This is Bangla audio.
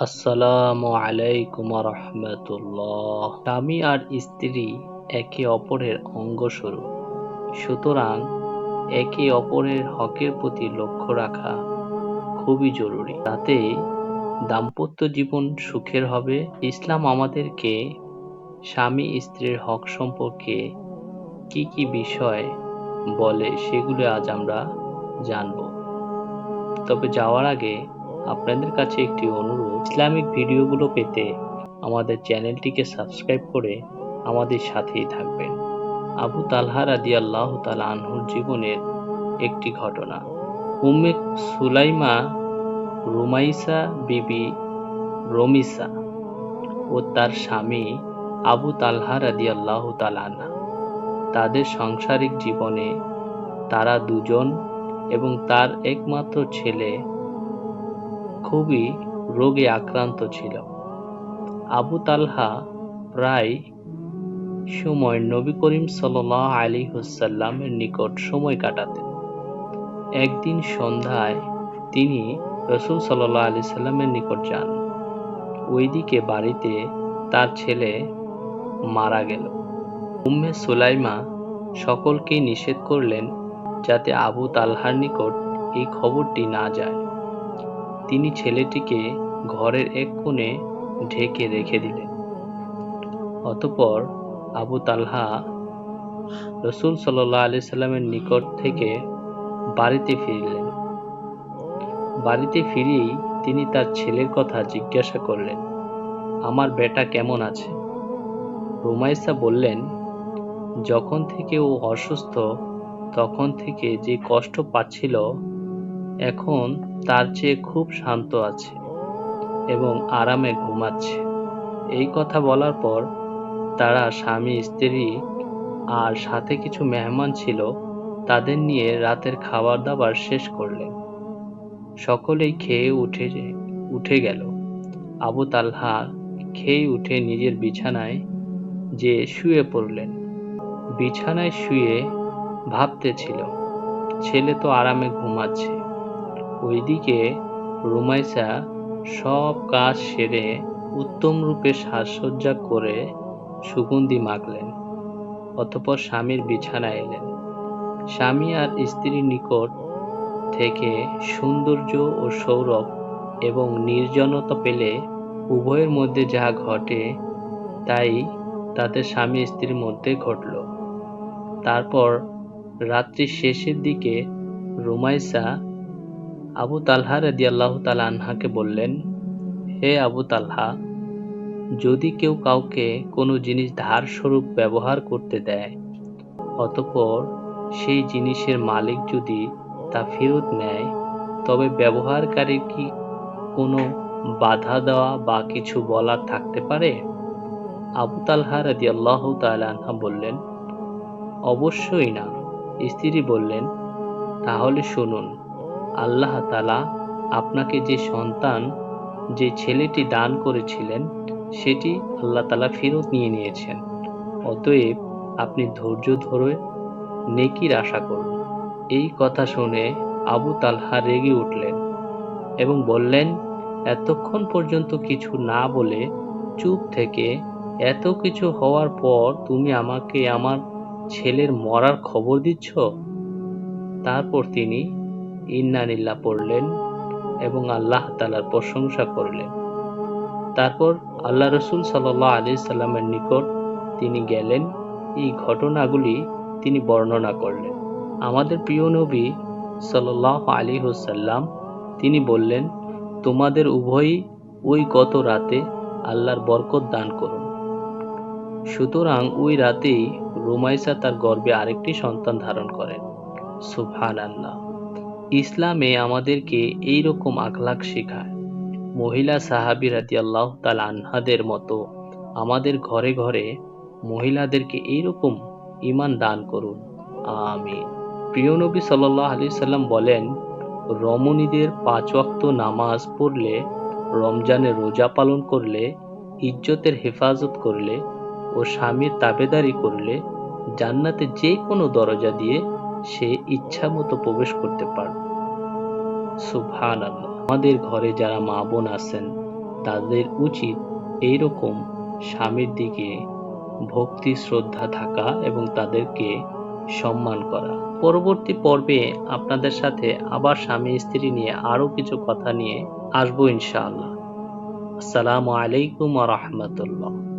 আসসালামু আলাইকুম রহমতুল্লাহ স্বামী আর স্ত্রী একে অপরের অঙ্গস্বরূপ। সুতরাং একে অপরের হকের প্রতি লক্ষ্য রাখা খুবই জরুরি। তাতে দাম্পত্য জীবন সুখের হবে। ইসলাম আমাদেরকে স্বামী স্ত্রীর হক সম্পর্কে কি কি বিষয় বলে সেগুলো আজ আমরা জানব। তবে যাওয়ার আগে আপনাদের কাছে একটি অনুরোধ, ইসলামিক ভিডিওগুলো পেতে আমাদের চ্যানেলটিকে সাবস্ক্রাইব করে আমাদের সাথেই থাকবেন। আবু তালহা রাদি আল্লাহ তালা আনহুর জীবনের একটি ঘটনা। উম্মে সুলাইমা রুমাইসা বিবি রমিসা ও তার স্বামী আবু তালহা রাদি আল্লাহ তালানা তাদের সাংসারিক জীবনে তারা দুজন এবং তার একমাত্র ছেলে খুবই রোগে আক্রান্ত ছিল। আবু তালহা প্রায় সময় নবী করিম সাল্লাহ আলী হুসাল্লামের নিকট সময় কাটাতেন। একদিন সন্ধ্যায় তিনি রসুল সাল্লাহ আলি সাল্লামের নিকট যান। ওইদিকে বাড়িতে তার ছেলে মারা গেল। উম্মে সুলাইমা সকলকেই নিষেধ করলেন যাতে আবু তালহার নিকট এই খবরটি না যায়। তিনি ছেলেটিকে ঘরের এক কোণে ঢেকে রেখে দিলেন। অতপর আবু তালহা রসুল সাল্লাহ আলি সাল্লামের নিকট থেকে বাড়িতে ফিরলেন। বাড়িতে ফিরেই তিনি তার ছেলের কথা জিজ্ঞাসা করলেন, আমার বেটা কেমন আছে? রুমাইসা বললেন, যখন থেকে ও অসুস্থ, তখন থেকে যে কষ্ট পাচ্ছিল এখন তার চেয়ে খুব শান্ত আছে এবং আরামে ঘুমাচ্ছে। এই কথা বলার পর তারা স্বামী, স্ত্রী আর সাথে কিছু মেহমান ছিল, তাদের নিয়ে রাতের খাবার দাবার শেষ করলেন। সকলেই খেয়ে উঠে উঠে গেল। আবু তালহা খেয়ে উঠে নিজের বিছানায় যে শুয়ে পড়লেন। বিছানায় শুয়ে ভাবতেছিল, ছেলে তো আরামে ঘুমাচ্ছে। ওইদিকে রুমাইসা সব কাজ সেরে উত্তম রূপে সাজসজ্জা করে সুগন্ধি মাখলেন, অতপর স্বামীর বিছানায় এলেন। স্বামী আর স্ত্রীর নিকট থেকে সৌন্দর্য ও সৌরভ এবং নির্জনতা পেলে উভয়ের মধ্যে যা ঘটে তাই তাতে স্বামী স্ত্রীর মধ্যে ঘটল। তারপর রাত্রির শেষের দিকে রুমাইসা আবু তালহা রেদি আল্লাহ তালা আনহাকে বললেন, হে আবু তালহা, যদি কেউ কাউকে কোনো জিনিস ধার স্বরূপ ব্যবহার করতে দেয়, অতপর সেই জিনিসের মালিক যদি তা ফেরত নেয়, তবে ব্যবহারকারীর কি কোনো বাধা দেওয়া বা কিছু বলার থাকতে পারে? আবু তালহা আল্লাহ তালাহা বললেন, অবশ্যই না। স্ত্রী বললেন, তাহলে শুনুন আল্লাহ তালা আপনাকে যে সন্তান, যে ছেলেটি দান করেছিলেন, সেটি আল্লাহ তালা ফেরত নিয়ে নিয়েছেন। অতএব আপনি ধৈর্য ধরে নেকির আশা করুন। এই কথা শুনে আবু তালহা রেগে উঠলেন এবং বললেন, এতক্ষণ পর্যন্ত কিছু না বলে চুপ থেকে এত কিছু হওয়ার পর তুমি আমাকে আমার ছেলের মরার খবর দিচ্ছ? তারপর তিনি ইন্নানিল্লা পড়লেন এবং আল্লাহ তালার প্রশংসা করলেন। তারপর আল্লাহ রসুল সাল্লাহ আলি সাল্লামের নিকট তিনি গেলেন। এই ঘটনাগুলি তিনি বর্ণনা করলেন। আমাদের প্রিয় নবী সাল্লাহ আলী হুসাল্লাম তিনি বললেন, তোমাদের উভয়ই ওই গত রাতে আল্লাহর বরকত দান করুন সুতরাং ওই রাতেই রুমাইসা তার গর্বে আরেকটি সন্তান ধারণ করেন। সুফান আল্লাহ ইসলামে আমাদেরকে এই রকম আখলাখ শেখায়। মহিলা সাহাবি রাতি আল্লাহ তাল আনহাদের মতো আমাদের ঘরে ঘরে মহিলাদেরকে এইরকম ইমান দান করুন। আমি প্রিয় নবী সাল্লাহ আলি সাল্লাম বলেন, রমণীদের পাঁচ ওয়াক্ত নামাজ পড়লে, রমজানে রোজা পালন করলে, ইজ্জতের হেফাজত করলে ও স্বামীর তাবেদারি করলে জান্নাতে যে কোনো দরজা দিয়ে সে ইচ্ছা মতো প্রবেশ করতে পারবে আল্লাহ আমাদের ঘরে যারা মা বোন আছেন, তাদের উচিত এইরকম স্বামীর দিকে ভক্তি, শ্রদ্ধা থাকা এবং তাদেরকে সম্মান করা। পরবর্তী পর্বে আপনাদের সাথে আবার স্বামী, স্ত্রী নিয়ে আরও কিছু কথা নিয়ে আসব ইনশাআল্লাহ। আসসালামু আলাইকুম রহমতুল্লাহ।